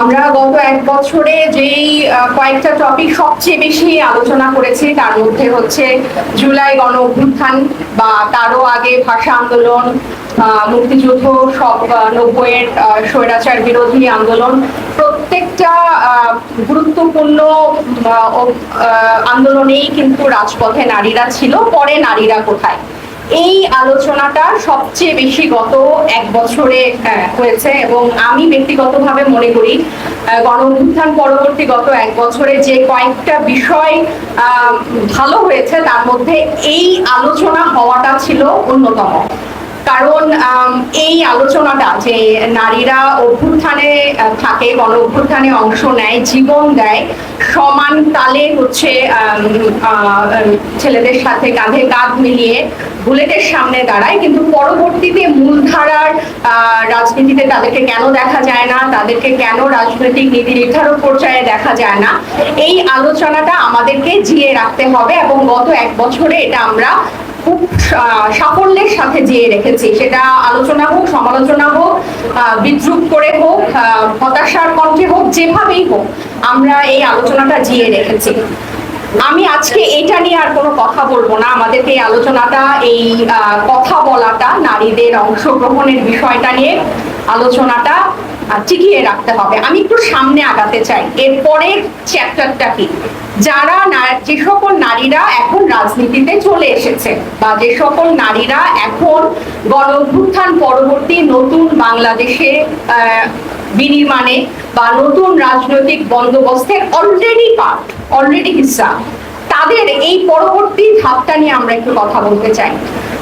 আমরা গত এক বছরে যেই কয়েকটা টপিক সবচেয়ে বেশি আলোচনা করেছি, তার মধ্যে হচ্ছে জুলাই গণ অভ্যুত্থান বা তারও আগে ভাষা আন্দোলন মুক্তিযুদ্ধ, সব নব্বইয়ের স্বৈরাচার বিরোধী আন্দোলন, প্রত্যেকটা গুরুত্বপূর্ণ আন্দোলনেই কিন্তু রাজপথে নারীরা ছিল, পরে নারীরা কোথায়? এই আলোচনাটা সবচেয়ে বেশি গত এক বছরে হয়েছে এবং আমি ব্যক্তিগতভাবে মনে করি গণ অভ্যুত্থান পরবর্তী গত এক বছরে যে কয়েকটা বিষয় ভালো হয়েছে, তার মধ্যে এই আলোচনা হওয়াটা ছিল অন্যতম। কারণ এই আলোচনাটা যে নারীরা অভ্যুত্থানে থাকে গণ অভ্যুত্থানে অংশ নেয়, জীবন দেয়, সমান তালে হচ্ছে ছেলেদের সাথে কাঁধে কাঁধ মিলিয়ে বুলেটের সামনে দাঁড়ায়, কিন্তু পরবর্তীতে মূলধারার রাজনীতিতে তাদেরকে কেন দেখা যায় না, তাদেরকে কেন রাজনৈতিক নীতি নির্ধারক পর্যায়ে দেখা যায় না, এই আলোচনাটা আমাদেরকে জিয়ে রাখতে হবে এবং গত এক বছরে এটা আমরা খুব সাফল্যের সাথে জিয়ে রেখেছি। সেটা আলোচনা হোক, সমালোচনা হোক বিদ্রুপ করে হোক হতাশার কণ্ঠে হোক, যেভাবেই হোক, আমরা এই আলোচনাটা জিয়ে রেখেছি। আমি আজকে এটা নিয়ে আর কোনো কথা বলব না। আমাদেরকে এই আলোচনাটা, এই কথা বলাটা, নারীদের অংশগ্রহণের বিষয়টা নিয়ে আলোচনাটা টিকিয়ে রাখতে হবে। আমি একটু সামনে আগাতে চাই। এরপরের চ্যাপ্টারটা কি? যারা যে সকল নারীরা এখন রাজনীতিতে চলে এসেছে বা যে সকল নারীরা এখন গণ পরবর্তী নতুন বাংলাদেশে বিনির্মাণে বা নতুন রাজনৈতিক বন্দোবস্তের অলরেডি পার্ট অলরেডি হিস্সা। তাদের এই পরবর্তী ধাপটা নিয়ে আমরা একটু কথা বলতে চাই।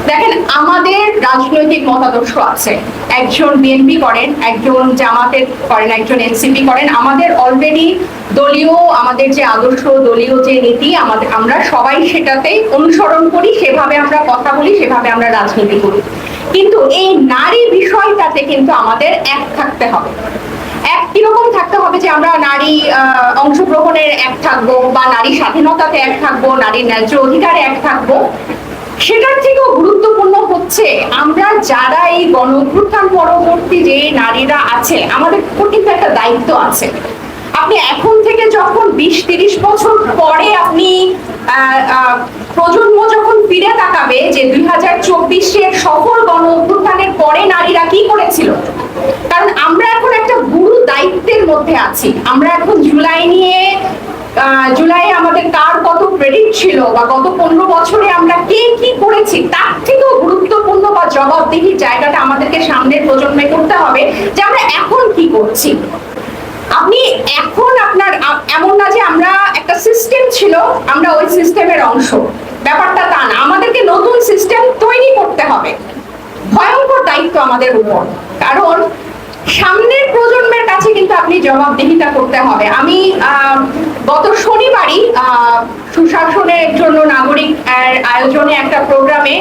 দেখেন, আমাদের রাজনৈতিক মতাদর্শ আছে। একজন বিএনপি করেন, একজন জামাতের করেন, একজন এনসিপি করেন, আমাদের অলরেডি দলীয়, আমাদের যে আদর্শ, দলীয় যে নীতি, আমাদের, আমরা সবাই সেটাতে অনুসরণ করি, সেভাবে আমরা কথা বলি, সেভাবে আমরা রাজনীতি করি। কিন্তু এই নারী বিষয়টাতে কিন্তু আমাদের এক থাকতে হবে। এক কীরকম থাকতে হবে যে আমরা নারী অংশগ্রহণের এক থাকব বা নারী স্বাধীনতাতে এক থাকব, নারীর ন্যায্য অধিকারে এক থাকব? সেটার থেকেও গুরুত্বপূর্ণ হচ্ছে আমরা যারা এই গণ পরবর্তী যে নারীরা আছে, আমাদের কিন্তু একটা দায়িত্ব আছে। আপনি এখন থেকে যখন বিশ তিরিশ বছর পরে আপনি প্রজন্ম যখন ফিরে তাকাবে যে দুই হাজার চব্বিশের সফল করেছিল কারণ আমরা এখন একটা গুরু দায়িত্বের মধ্যে আছি। আমরা এখন জুলাই নিয়ে জুলাই আমাদের কার কত ক্রেডিট ছিল বা গত পনেরো বছরে আমরা কে কি করেছি, তার থেকেও গুরুত্বপূর্ণ বা জবাবদিহির জায়গাটা আমাদেরকে সামনের প্রজন্মে করতে হবে যে আমরা এখন কি করছি। আপনি এখন আপনার এমন না যে আমরা একটা সিস্টেম ছিল, আমরা ওই সিস্টেমের অংশ। ব্যাপারটা তা না। আমাদেরকে নতুন সিস্টেম তৈরি করতে আমাদের উপর। কারণ সামনের প্রজন্মের কাছে কিন্তু আপনি জবাবদিহিতা করতে হবে। আমি গত শনিবারই সুশাসনের জন্য নাগরিক আয়োজনে একটা প্রোগ্রামে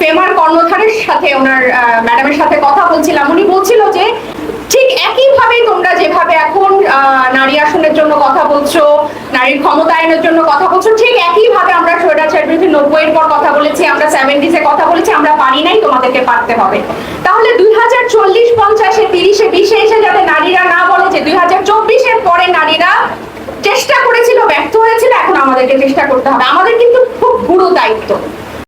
ফেমার কর্ণধারের সাথে ওনার ম্যাডামের সাথে কথা বলছিলাম। উনি বলছিল যে ঠিক একইভাবে তোমরা যেভাবে এখন নারী আসনের জন্য কথা বলছো, নারীর ক্ষমতায়নের জন্য কথা বলছো, ঠিক একইভাবে আমরা স্বৈরাচার বিরুদ্ধে নব্বইয়ের পর কথা বলেছি, আমরা সেভেন্টিসে কথা বলেছি, আমরা পারি নাই তোমাদেরকে পারতে হবে। তাহলে দুই হাজার চল্লিশ, পঞ্চাশে, তিরিশে, বিশে এসে যাতে নারীরা না বলে যে দুই হাজার চব্বিশের পরে নারীরা চেষ্টা করেছিল, ব্যর্থ হয়েছিল, এখন আমাদেরকে চেষ্টা করতে হবে। আমাদের কিন্তু খুব গুরু দায়িত্ব